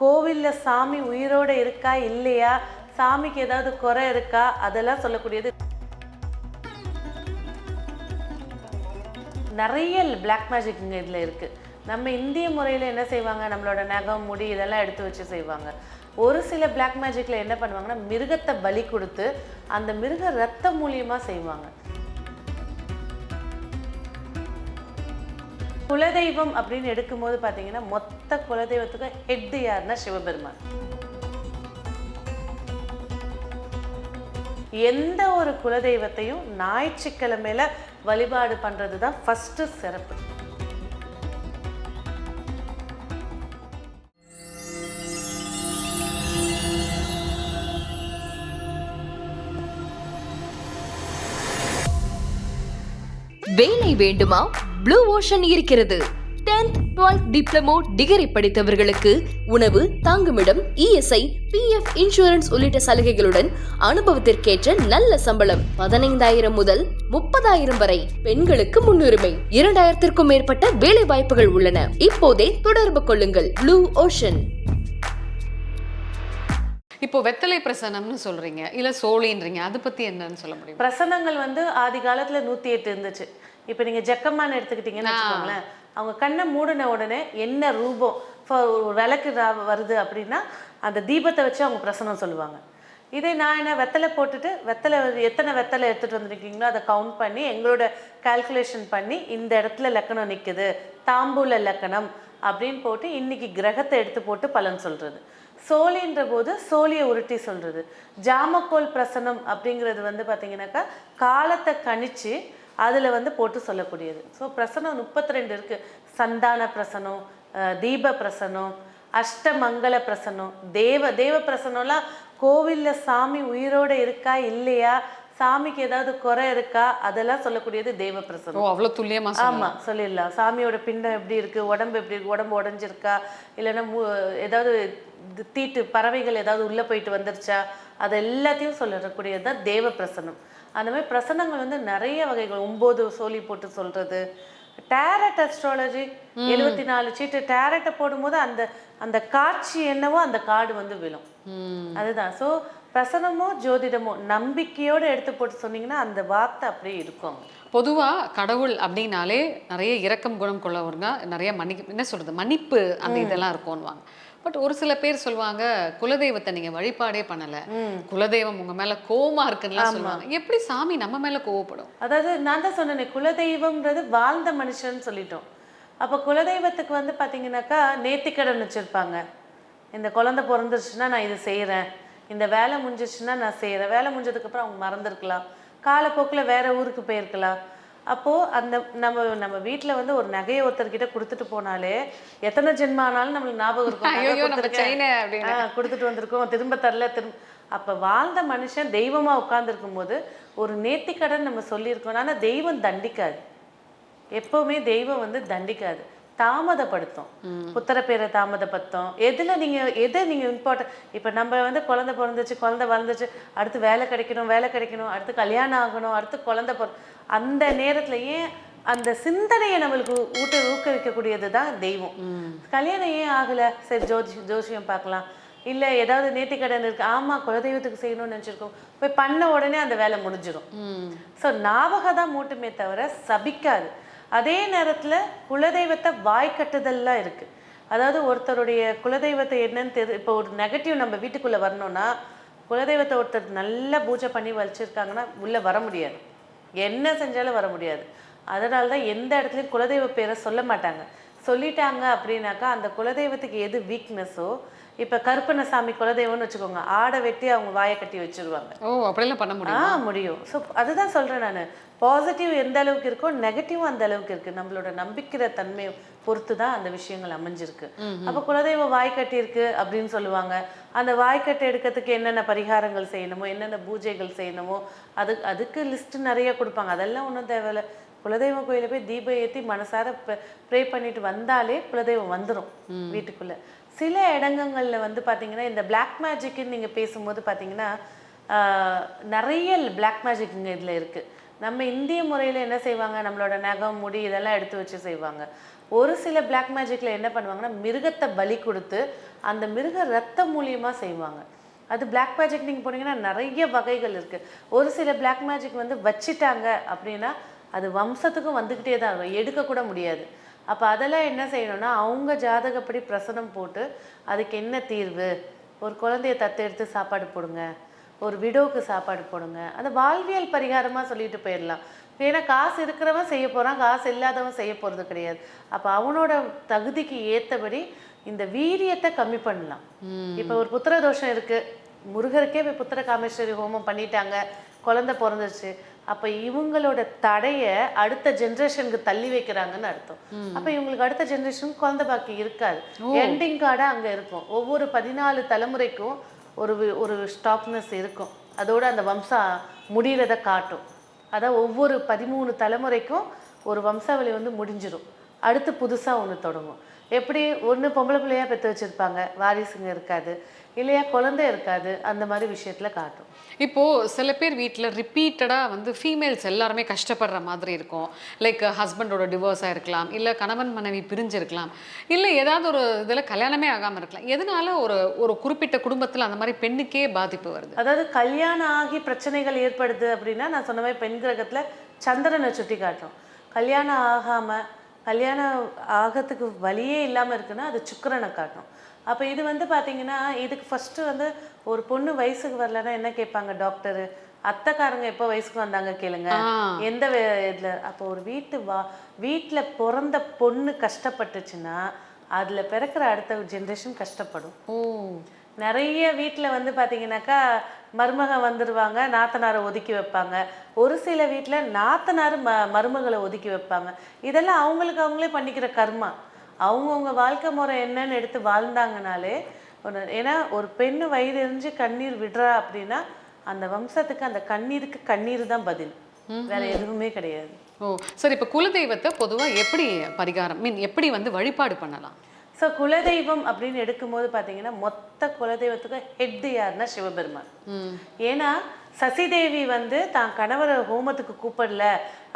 கோவிலில் சாமி உயிரோடு இருக்கா இல்லையா? சாமிக்கு ஏதாவது குறை இருக்கா? அதெல்லாம் சொல்லக்கூடியது. நிறைய பிளாக் மேஜிக் இங்கே இதில் இருக்குது நம்ம இந்திய முறையில் என்ன செய்வாங்க? நம்மளோட நகம் முடி இதெல்லாம் எடுத்து வச்சு செய்வாங்க. ஒரு சில பிளாக் மேஜிக்கில் என்ன பண்ணுவாங்கன்னா மிருகத்தை பலி கொடுத்து அந்த மிருக ரத்தம் மூலியமாக செய்வாங்க. குலதெய்வம் அப்படின்னு எடுக்கும்போது பார்த்தீங்கன்னா மொத்த குலதெய்வத்துக்கும் ஹெட் யாருன்னா சிவபெருமான். எந்த ஒரு குலதெய்வத்தையும் ஞாயிற்றுக்கிழமையில வழிபாடு பண்றது தான் ஃபஸ்ட்டு சிறப்பு. வேலை வேண்டுமா? ப்ளூ ஓஷன் இருக்கிறது. 10th 12th டிப்ளமோ டிகிரி படித்தவர்களுக்கு உணவு தங்குமிடம் இஎஸ்ஐ பிஎஃப் இன்சூரன்ஸ் உள்ளிட்ட சலுகைகளுடன் அனுபவத்திற்கேற்ற நல்ல சம்பளம். பதினைந்தாயிரம் முதல் முப்பதாயிரம் வரை பெண்களுக்கு முன்னுரிமை. இரண்டாயிரத்திற்கும் மேற்பட்ட வேலை வாய்ப்புகள் உள்ளன. இப்போதே தொடர்பு கொள்ளுங்கள். ப்ளூ ஓஷன் இப்போ வெத்தலை பிரசனம்னு சொல்றீங்க. இல்ல சோழின்றீங்க. அதை பத்தி என்னன்னு சொல்ல முடியும்? பிரசனங்கள் வந்து ஆதி காலத்துல நூத்தி எட்டு இருந்துச்சு. இப்போ நீங்க ஜக்கம்மான்னு எடுத்துக்கிட்டீங்கன்னு வச்சுக்கோங்களேன். அவங்க கண்ணை மூடின உடனே என்ன ரூபம் ஒரு விளக்கு வருது அப்படின்னா அந்த தீபத்தை வச்சு அவங்க பிரசனம் சொல்லுவாங்க. இதே நான் என்ன வெத்தலை போட்டுட்டு வெத்தலை எத்தனை வெத்தலை எடுத்துட்டு வந்திருக்கீங்களோ அதை கவுண்ட் பண்ணி எங்களோட கால்குலேஷன் பண்ணி இந்த இடத்துல லக்கணம் நிக்குது தாம்பூல லக்கணம் அப்படின்னு போட்டு இன்னைக்கு கிரகத்தை எடுத்து போட்டு பலன் சொல்றது. சோழின்ற போது சோழியை உருட்டி சொல்றது. ஜாமக்கோல் பிரசனம் அப்படிங்கிறது வந்து பார்த்தீங்கன்னாக்கா காலத்தை கணிச்சு அதில் வந்து போட்டு சொல்லக்கூடியது. ஸோ பிரசனம் முப்பத்தி ரெண்டு இருக்கு. சந்தான பிரசனம் தீப பிரசனம் அஷ்டமங்கல பிரசனம். தேவ தேவ பிரசனம்லாம் கோவிலில் சாமி உயிரோட இருக்கா இல்லையா? சாமிக்கு ஏதாவது குறை இருக்கா? அதெல்லாம் சொல்லக்கூடியது தேவ பிரசனம். ஓ அவ்வளவு துல்லியமா ஆமா சொல்லிடலாம். சாமியோட பிண்டம் எப்படி இருக்கு? உடம்பு எப்படி இருக்கு? உடம்பு உடஞ்சிருக்கா? இல்லைன்னா ஏதாவது தீட்டு பறவைகள் ஏதாவது உள்ள போயிட்டு வந்துருச்சா? அது எல்லாத்தையும் சொல்லக்கூடியது தான் தேவ பிரசனம். அந்த மாதிரி பிரசனங்கள் வந்து நிறைய வகைகள். ஒன்பது சோலி போட்டு சொல்றது. டேரட் அஸ்ட்ராலஜி எழுபத்தி நாலு சீட்டு. டேரட்டை போடும்போது அந்த அந்த காட்சி என்னவோ அந்த கார்டு வந்து விழும். அதுதான். ஸோ பிரசனமோ ஜோதிடமோ நம்பிக்கையோட எடுத்து போட்டு சொன்னீங்கன்னா அந்த வார்த்தை அப்படியே இருக்கும். பொதுவா கடவுள் அப்படின்னாலே நிறைய இரக்கம் குணம் கொள்ளவங்க நிறைய மன்னி என்ன சொல்றது? மன்னிப்பு அந்த இதெல்லாம் இருக்கும்னுவாங்க பட் ஒரு சில பேர் சொல்லுவாங்க குலதெய்வத்தை நீங்க வழிபாடே பண்ணல. குலதெய்வம் உங்க மேல கோவமா இருக்குன்னுலாம் சொல்லுவாங்க. எப்படி சாமி நம்ம மேல கோவப்படும்? அதாவது நான் தான் சொன்னேனே குலதெய்வம்ன்றது வாழ்ந்த மனுஷன் சொல்லிட்டோம். அப்போ குலதெய்வத்துக்கு வந்து பார்த்தீங்கன்னாக்கா நேர்த்திக்கடன் வச்சுருப்பாங்க. இந்த குழந்தை பிறந்துருச்சுன்னா நான் இது செய்கிறேன் இந்த வேலை முடிஞ்சிச்சுன்னா நான் செய்கிறேன் வேலை முடிஞ்சதுக்கப்புறம் அவங்க மறந்துருக்கலாம். காலப்போக்கில் வேற ஊருக்கு போயிருக்கலாம். அப்போது அந்த நம்ம நம்ம வீட்டில் வந்து ஒரு நகையை ஒருத்தர்கிட்ட கொடுத்துட்டு போனாலே எத்தனை ஜென்ம ஆனாலும் நம்மளுக்கு ஞாபகம் இருக்கும். கொடுத்துட்டு வந்திருக்கோம். திரும்ப தரல திரும்ப. அப்ப வாழ்ந்த மனுஷன் தெய்வமா உட்கார்ந்துருக்கும் போது ஒரு நேர்த்திக்கடன் நம்ம சொல்லியிருக்கோம். ஆனா தெய்வம் தண்டிக்காது. எப்பவுமே தெய்வம் வந்து தண்டிக்காது. தாமதப்படுத்தும். புத்திர பேரை தாமதப்படுத்தும். எதுல நீங்க எதை நீங்க இம்பார்ட்டன் இப்ப நம்ம வந்து குழந்தை பிறந்துச்சு குழந்தை வளர்ந்துச்சு அடுத்து வேலை கிடைக்கணும் வேலை கிடைக்கணும் அடுத்து கல்யாணம் ஆகணும் அடுத்து குழந்தை பிற அந்த நேரத்துல ஏன் அந்த சிந்தனையை நம்மளுக்கு ஊட்ட ஊக்குவிக்கக்கூடியது தான் தெய்வம் கல்யாணம் ஏன் ஆகல? சரி ஜோதி ஜோசியம் பார்க்கலாம். இல்ல ஏதாவது நேர்த்திக்கடன் இருக்கு. ஆமா குலதெய்வத்துக்கு செய்யணும்னு நினைச்சிருக்கோம். போய் பண்ண உடனே அந்த வேலை முடிஞ்சிடும். ஸோ ஞாபகம் தான் மூட்டுமே தவிர சபிக்காது. அதே நேரத்தில் குலதெய்வத்தை வாய் கட்டுதல்லாம் இருக்குது அதாவது ஒருத்தருடைய குலதெய்வத்தை என்னன்னு தெரி இப்போ ஒரு நெகட்டிவ் நம்ம வீட்டுக்குள்ளே வரணும்னா குலதெய்வத்தை ஒருத்தர் நல்லா பூஜை பண்ணி வச்சிருக்காங்கன்னா உள்ளே வர முடியாது. என்ன செஞ்சாலும் வர முடியாது. அதனால தான் எந்த இடத்துலையும் குலதெய்வ பேரை சொல்ல மாட்டாங்க. சொல்லிட்டாங்க அப்படின்னாக்கா அந்த குலதெய்வத்துக்கு எது வீக்னஸோ இப்போ கருப்பண்ணசாமி குலதெய்வம்னு வச்சுக்கோங்க ஆடை வெட்டி அவங்க வாயை கட்டி வச்சிருவாங்க. ஓ அப்படியெல்லாம் பண்ண ஆ முடியும். முடியும் ஸோ அதுதான் சொல்றேன் நான். பாசிட்டிவ் எந்த அளவுக்கு இருக்கோ நெகட்டிவும் அந்த அளவுக்கு இருக்கு. நம்மளோட நம்பிக்கிற தன்மையை பொறுத்து தான் அந்த விஷயங்கள் அமைஞ்சிருக்கு. அப்போ குலதெய்வம் வாய்க்கட்டி இருக்கு அப்படின்னு சொல்லுவாங்க. அந்த வாய்க்கட்டை எடுக்கிறதுக்கு என்னென்ன பரிகாரங்கள் செய்யணுமோ என்னென்ன பூஜைகள் செய்யணுமோ அது அதுக்கு லிஸ்ட் நிறைய கொடுப்பாங்க. அதெல்லாம் ஒன்றும் தேவையில்ல. குலதெய்வம் கோயில போய் தீபம் ஏற்றி மனசார ப்ரே பண்ணிட்டு வந்தாலே குலதெய்வம் வந்துடும் வீட்டுக்குள்ள. சில இடங்கங்களில் வந்து பார்த்திங்கன்னா இந்த பிளாக் மேஜிக்குன்னு நீங்கள் பேசும்போது பார்த்திங்கன்னா நிறைய பிளாக் மேஜிக் இங்கே இதில் இருக்குது நம்ம இந்திய முறையில் என்ன செய்வாங்க? நம்மளோட நகம் முடி இதெல்லாம் எடுத்து வச்சு செய்வாங்க. ஒரு சில பிளாக் மேஜிக்கில் என்ன பண்ணுவாங்கன்னா மிருகத்தை பலி கொடுத்து அந்த மிருக ரத்தம் மூலியமாக செய்வாங்க. அது பிளாக் மேஜிக் நீங்கள் போனீங்கன்னா நிறைய வகைகள் இருக்குது ஒரு சில பிளாக் மேஜிக் வந்து வச்சிட்டாங்க அப்படின்னா அது வம்சத்துக்கும் வந்துக்கிட்டே தான் இருக்கும் எடுக்கக்கூட முடியாது. அப்போ அதெல்லாம் என்ன செய்யணும்னா அவங்க ஜாதகப்படி பிரசனம் போட்டு அதுக்கு என்ன தீர்வு? ஒரு குழந்தைய தத்தெடுத்து சாப்பாடு போடுங்க. ஒரு விடோவுக்கு சாப்பாடு போடுங்க. அந்த வாழ்வியல் பரிகாரமாக சொல்லிட்டு போயிடலாம். ஏன்னா காசு இருக்கிறவன் செய்ய போகிறான் காசு இல்லாதவன் செய்ய போகிறது கிடையாது. அப்போ அவனோட தகுதிக்கு ஏற்றபடி இந்த வீரியத்தை கம்மி பண்ணலாம். இப்போ ஒரு புத்திர தோஷம் இருக்குது முருகருக்கே போய் புத்திர காமேஸ்வரி ஹோமம் பண்ணிட்டாங்க. குழந்தை பிறந்துருச்சு. அப்போ இவங்களோட தடையை அடுத்த ஜென்ரேஷனுக்கு தள்ளி வைக்கிறாங்கன்னு அர்த்தம். அப்போ இவங்களுக்கு அடுத்த ஜென்ரேஷனுக்கு குழந்தை பாக்கி இருக்காது. எண்டிங் கார்டாக அங்கே இருக்கும். ஒவ்வொரு பதினாலு தலைமுறைக்கும் ஒரு ஒரு ஸ்டாக்னஸ் இருக்கும். அதோட அந்த வம்சம் முடிகிறத காட்டும். அதான் ஒவ்வொரு பதிமூணு தலைமுறைக்கும் ஒரு வம்சாவளி வந்து முடிஞ்சிடும். அடுத்து புதுசாக ஒன்று தொடங்கும். எப்படி? ஒன்று பொம்பளை பிள்ளையா பெற்று வச்சுருப்பாங்க. வாரிசுங்க இருக்காது. இல்லையா குழந்தை இருக்காது அந்த மாதிரி விஷயத்தில் காட்டும். இப்போ சில பேர் வீட்டில் ரிப்பீட்டடாக வந்து ஃபீமேல்ஸ் எல்லாருமே கஷ்டப்படுற மாதிரி இருக்கும். லைக் ஹஸ்பண்டோட டிவோர்ஸாக இருக்கலாம் இல்லை கணவன் மனைவி பிரிஞ்சிருக்கலாம் இல்லை ஏதாவது ஒரு இதில் கல்யாணமே ஆகாமல் இருக்கலாம். எதனால ஒரு ஒரு குறிப்பிட்ட குடும்பத்தில் அந்த மாதிரி பெண்ணுக்கே பாதிப்பு வருது? அதாவது கல்யாணம் ஆகி பிரச்சனைகள் ஏற்படுது அப்படின்னா நான் சொன்ன மாதிரி பெண் கிரகத்தில் சந்திரனை சுட்டி காட்டும். கல்யாணம் ஆகாமல் கல்யாணம் ஆகிறதுக்கு வழியே இல்லாமல் இருக்குன்னா அது சுக்கிரனை காட்டும். அப்போ இது வந்து பார்த்தீங்கன்னா இதுக்கு ஃபஸ்ட்டு வந்து ஒரு பொண்ணு வயசுக்கு வரலன்னா என்ன கேட்பாங்க டாக்டரு அத்தைக்காரங்க எப்போ வயசுக்கு வந்தாங்க கேளுங்க. எந்த இதுல அப்போ ஒரு வீட்டு வா வீட்டில் பிறந்த பொண்ணு கஷ்டப்பட்டுச்சுன்னா அதில் பிறக்கிற அடுத்த ஜென்ரேஷன் கஷ்டப்படும். நிறைய வீட்டில் வந்து பார்த்தீங்கன்னாக்கா மருமக வந்துடுவாங்க நாத்தனாரை ஒதுக்கி வைப்பாங்க. ஒரு சில வீட்டில் நாத்தனார் ம மருமகளை ஒதுக்கி வைப்பாங்க. இதெல்லாம் அவங்களுக்கு அவங்களே பண்ணிக்கிற கர்மா. அவங்கவுங்க வாழ்க்கை முறை என்னன்னு எடுத்து வாழ்ந்தாங்கனாலே ஒரு ஏன்னா ஒரு பெண்ணு வயிறு எரிஞ்சு கண்ணீர் விடுறா அப்படின்னா அந்த வம்சத்துக்கு அந்த கண்ணீருக்கு கண்ணீர் தான் பதில். வேற எதுவுமே கிடையாது. ஓ சரி இப்போ குலதெய்வத்தை பொதுவாக எப்படி பரிகாரம் மீன் எப்படி வந்து வழிபாடு பண்ணலாம்? ஸோ குலதெய்வம் அப்படின்னு எடுக்கும்போது பார்த்தீங்கன்னா மொத்த குலதெய்வத்துக்கு ஹெட் யாருன்னா சிவபெருமான். ஏன்னா சசிதேவி வந்து தான் கணவரை ஹோமத்துக்கு கூப்பிடல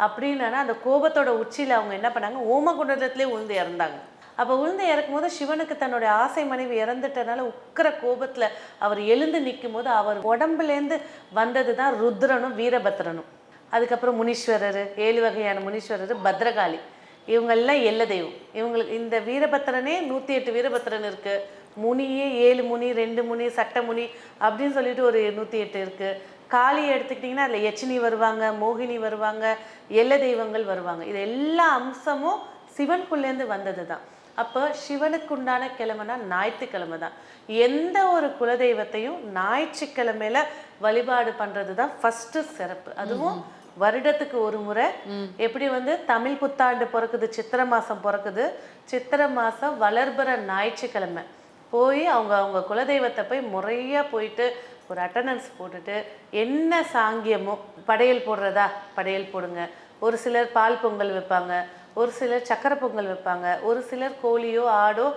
அப்படின்னா அந்த கோபத்தோட உச்சியில் அவங்க என்ன பண்ணாங்க ஓமகுண்டத்திலே உழுந்து இறந்தாங்க. அப்போ உழுந்து இறக்கும் போது சிவனுக்கு தன்னுடைய ஆசை மனைவி இறந்துட்டனால உக்கிர கோபத்தில் அவர் எழுந்து நிற்கும் போது அவர் உடம்புலேருந்து வந்தது தான் ருத்ரனும் வீரபத்ரனும். அதுக்கப்புறம் முனீஸ்வரர் ஏழு வகையான முனீஸ்வரர் பத்ரகாளி. இவங்கெல்லாம் எல்ல தெய்வம் இவங்களுக்கு இந்த வீரபத்திரனே நூற்றி எட்டு வீரபத்திரன் இருக்குது முனியே ஏழு முனி ரெண்டு முனி சட்ட முனி அப்படின்னு சொல்லிட்டு ஒரு நூற்றி எட்டு இருக்குது காளியை எடுத்துக்கிட்டிங்கன்னா அதில் யச்சினி வருவாங்க மோகினி வருவாங்க எல்ல தெய்வங்கள் வருவாங்க. இது எல்லா அம்சமும் சிவனுக்குள்ளேருந்து வந்தது தான் அப்போ சிவனுக்கு உண்டான கிழமைனா ஞாயிற்றுக்கிழமை தான் எந்த ஒரு குலதெய்வத்தையும் ஞாயிற்றுக்கிழமையில வழிபாடு பண்ணுறது தான் ஃபஸ்ட்டு சிறப்பு. அதுவும் வருடத்துக்கு ஒரு முறை. எப்படி வந்து தமிழ் புத்தாண்டு பிறக்குது சித்திரை மாதம் பிறக்குது சித்திரை மாதம் வளர்பிற ஞாயிற்றுக்கிழமை. போய் அவங்க அவங்க குலதெய்வத்தை போய் முறையாக போயிட்டு ஒரு அட்டண்டன்ஸ் போட்டுட்டு என்ன சாங்கியமோ படையல் போடுறதா? படையல் போடுங்க. ஒரு சிலர் பால் பொங்கல் வைப்பாங்க. ஒரு சிலர் சக்கரை பொங்கல் வைப்பாங்க ஒரு சிலர் கோழியோ ஆடோ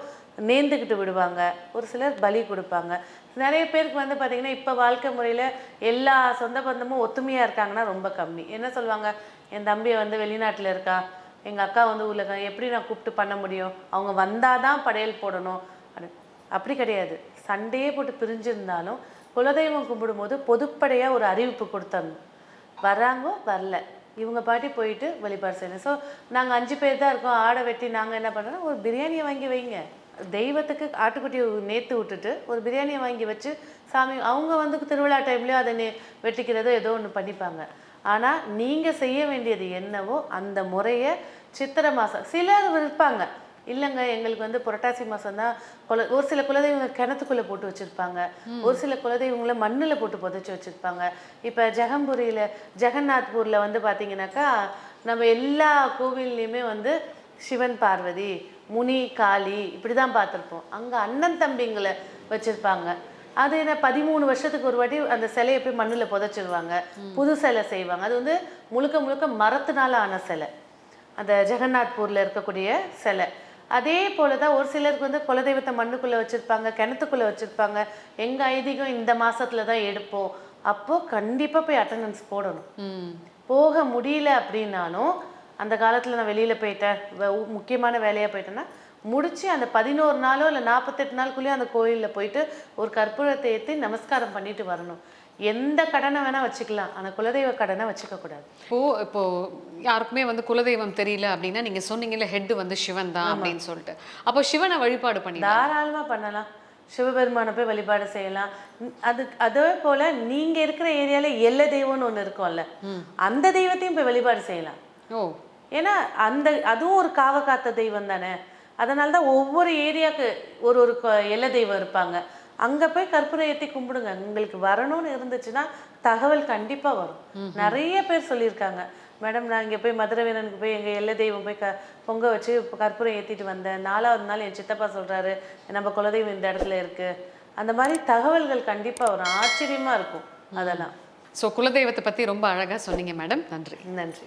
நேர்ந்துக்கிட்டு விடுவாங்க ஒரு சிலர் பலி கொடுப்பாங்க. நிறைய பேருக்கு வந்து பார்த்திங்கன்னா இப்போ வாழ்க்கை முறையில் எல்லா சொந்த பந்தமும் ஒத்துமையாக இருக்காங்கன்னா ரொம்ப கம்மி. என்ன சொல்லுவாங்க? என் தம்பியை வந்து வெளிநாட்டில் இருக்கா? எங்கள் அக்கா வந்து ஊரில் இருக்கா எப்படி நான் கூப்பிட்டு பண்ண முடியும்? அவங்க வந்தால் தான் படையல் போடணும். அப்படி- அப்படி கிடையாது. சண்டையே போட்டு பிரிஞ்சிருந்தாலும் குலதெய்வம் கும்பிடும்போது பொதுப்படையாக ஒரு அறிவிப்பு கொடுத்தரணும். வராங்க வரல. இவங்க பாட்டி போயிட்டு வழிபாடு செய்யணும். ஸோ நாங்கள் அஞ்சு பேர் தான் இருக்கோம். ஆடை வெட்டி நாங்கள் என்ன பண்ணுறோம் ஒரு பிரியாணியை வாங்கி வைங்க. தெய்வத்துக்கு ஆட்டுக்குட்டி நேற்று விட்டுட்டு ஒரு பிரியாணியை வாங்கி வச்சு சாமி அவங்க வந்து திருவிழா டைம்லேயும் அதை நே வெட்டிக்கிறதோ ஏதோ ஒன்று பண்ணிப்பாங்க. ஆனால் நீங்கள் செய்ய வேண்டியது என்னவோ அந்த முறையை சித்திரை மாதம் சிலர் இருப்பாங்க இல்லைங்க எங்களுக்கு வந்து புரட்டாசி மாதம் தான் குல ஒரு சில குலதெய்வங்க கிணத்துக்குள்ளே போட்டு வச்சுருப்பாங்க. ஒரு சில குலதெய்வங்களை மண்ணில் போட்டு புதைச்சி வச்சுருப்பாங்க. இப்போ ஜெகம்புரியில் ஜெகநாத்பூரில் வந்து பார்த்தீங்கன்னாக்கா நம்ம எல்லா கோவில்லையுமே வந்து சிவன் பார்வதி முனி காளி இப்படி தான் பார்த்துருப்போம் அங்கே அண்ணன் தம்பிங்களை வச்சுருப்பாங்க. அது என்ன பதிமூணு வருஷத்துக்கு ஒரு வாட்டி அந்த சிலையை போய் மண்ணில் புதைச்சிருவாங்க. புது சிலை செய்வாங்க. அது வந்து முழுக்க முழுக்க மரத்தினால ஆன சிலை. அந்த ஜெகநாத்பூரில் இருக்கக்கூடிய சிலை. அதே போல தான் ஒரு சிலருக்கு வந்து குலதெய்வத்தை மண்ணுக்குள்ளே வச்சுருப்பாங்க கிணத்துக்குள்ளே வச்சுருப்பாங்க. எங்கள் ஐதீகம் இந்த மாசத்துல தான் எடுப்போம். அப்போது கண்டிப்பாக போய் அட்டண்டன்ஸ் போடணும். போக முடியல அப்படின்னாலும் அந்த காலத்தில் நான் வெளியில் போயிட்டேன். முக்கியமான வேலையாக போயிட்டேன்னா முடிச்சு அந்த பதினோரு நாளோ இல்லை நாற்பத்தெட்டு நாளுக்குள்ளேயும் அந்த கோயிலில் போயிட்டு ஒரு கற்பூரத்தை ஏற்றி நமஸ்காரம் பண்ணிட்டு வரணும். எந்த கடனை வேணால் வச்சுக்கலாம். ஆனால் குலதெய்வ கடனை வச்சுக்க கூடாது. இப்போ இப்போ யாருக்குமே வந்து குலதெய்வம் தெரியல அப்படின்னா நீங்க சொன்னீங்கல்ல ஹெட் வந்து சிவன் தான் அப்படின்னு சொல்லிட்டு. அப்போ சிவனை வழிபாடு பண்ணி தாராளமாக பண்ணலாம். சிவபெருமானை போய் வழிபாடு செய்யலாம். அது அதே போல் நீங்கள் இருக்கிற ஏரியாவில் எல்லை தெய்வம்னு ஒன்று இருக்கும்ல. அந்த தெய்வத்தையும் போய் வழிபாடு செய்யலாம். ஓ. ஏன்னா அந்த அதுவும் ஒரு காவ காத்த தெய்வம் தானே. அதனால தான் ஒவ்வொரு ஏரியாவுக்கு ஒரு ஒரு எல்லை தெய்வம் இருப்பாங்க. அங்கே போய் கற்பூரம் ஏற்றி கும்பிடுங்க. உங்களுக்கு வரணும்னு இருந்துச்சுன்னா தகவல் கண்டிப்பாக வரும். நிறைய பேர் சொல்லியிருக்காங்க. மேடம் நான் இங்கே போய் மதுரை வீரனுக்கு போய் எங்கள் எல்லை தெய்வம் போய் க பொங்க வச்சு கற்பூரம் ஏற்றிட்டு வந்தேன். நாலாவது நாள் என் சித்தப்பா சொல்கிறாரு நம்ம குலதெய்வம் இந்த இடத்துல இருக்குது அந்த மாதிரி தகவல்கள் கண்டிப்பாக வரும். ஆச்சரியமாக இருக்கும் அதெல்லாம். ஸோ குலதெய்வத்தை பத்தி ரொம்ப அழகா சொன்னீங்க மேடம். நன்றி. நன்றி.